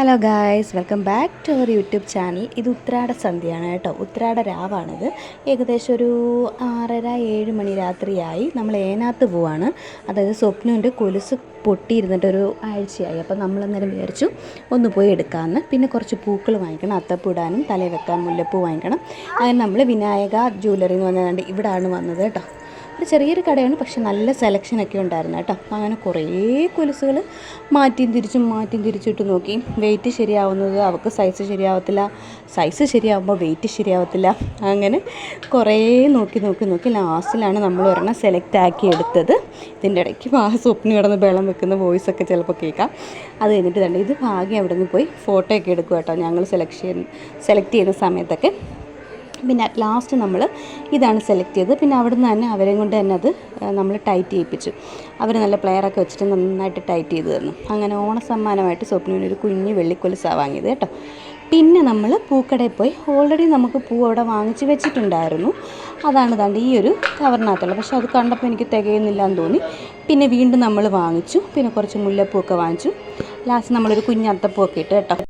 Hello guys welcome back to our YouTube channel ഇത് ഉത്രാട സന്ധ്യയാണ് കേട്ടോ. ഉത്രാട രാവാണിത്. ഏകദേശം ഒരു ആറര ഏഴ് മണി രാത്രിയായി നമ്മൾ ഏനാത്ത് പോവാണ്. അതായത് സ്വപ്നുവിന്റെ കൊലുസ് പൊട്ടിയിരുന്നിട്ടൊരു ആഴ്ചയായി. അപ്പോൾ നമ്മൾ അന്നേരം വിചാരിച്ചു ഒന്ന് പോയി എടുക്കാമെന്ന് പിന്നെ കുറച്ച് പൂക്കൾ വാങ്ങിക്കണം അത്തപ്പൂടാനും തലയിൽ വെക്കാൻ മുല്ലപ്പൂ വാങ്ങിക്കണം. അങ്ങനെ നമ്മൾ വിനായക ജ്വല്ലറി എന്ന് പറഞ്ഞാണ്ട് ഇവിടാണ് വന്നത് കേട്ടോ. ഒരു ചെറിയൊരു കടയാണ് പക്ഷെ നല്ല സെലക്ഷനൊക്കെ ഉണ്ടായിരുന്നു കേട്ടോ. അങ്ങനെ കുറേ കൊലുസുകൾ മാറ്റിയും തിരിച്ചും മാറ്റിയും തിരിച്ചിട്ട് നോക്കി. വെയിറ്റ് ശരിയാവുന്നത് അവൾക്ക് സൈസ് ശരിയാവത്തില്ല. സൈസ് ശരിയാവുമ്പോൾ വെയിറ്റ് ശരിയാവത്തില്ല. അങ്ങനെ കുറേ നോക്കി നോക്കി നോക്കി ലാസ്റ്റിലാണ് നമ്മൾ ഒരെണ്ണം സെലക്ട് ആക്കി എടുത്തത്. ഇതിന്റെ ഇടയ്ക്ക് ആ സ്വപ്നം കിടന്ന് വെള്ളം വെക്കുന്ന വോയിസൊക്കെ ചിലപ്പോൾ കേൾക്കാം. അത് കഴിഞ്ഞിട്ട് തന്നെ ഇത് ഭാഗ്യം അവിടെ നിന്ന് പോയി ഫോട്ടോ ഒക്കെ എടുക്കും കേട്ടോ. ഞങ്ങൾ സെലക്ഷൻ സെലക്ട് ചെയ്യുന്ന സമയത്തൊക്കെ. പിന്നെ ലാസ്റ്റ് നമ്മൾ ഇതാണ് സെലക്ട് ചെയ്തത്. പിന്നെ അവിടെ നിന്ന് തന്നെ അവരെയും കൊണ്ട് തന്നെ അത് നമ്മൾ ടൈറ്റ് ചെയ്യിപ്പിച്ചു. അവർ നല്ല പ്ലെയറൊക്കെ വെച്ചിട്ട് നന്നായിട്ട് ടൈറ്റ് ചെയ്ത് തന്നു. അങ്ങനെ ഓണസമ്മാനമായിട്ട് സ്വപ്നവിന് ഒരു കുഞ്ഞ് വെള്ളിക്കൊലുസാണ് വാങ്ങിയത് കേട്ടോ. പിന്നെ നമ്മൾ പൂക്കടയിൽ പോയി ഓൾറെഡി നമുക്ക് പൂ അവിടെ വാങ്ങിച്ച് വെച്ചിട്ടുണ്ടായിരുന്നു. അതാണ് ദാണ്ട് ഈ ഒരു കവറിനകത്തുള്ളത് പക്ഷെ അത് കണ്ടപ്പോൾ എനിക്ക് തികയുന്നില്ല എന്ന് തോന്നി. പിന്നെ വീണ്ടും നമ്മൾ വാങ്ങിച്ചു. പിന്നെ കുറച്ച് മുല്ലപ്പൂ ഒക്കെ വാങ്ങിച്ചു. ലാസ്റ്റ് നമ്മളൊരു കുഞ്ഞ് അത്തപ്പൂ ഒക്കെ ഇട്ട് കേട്ടോ.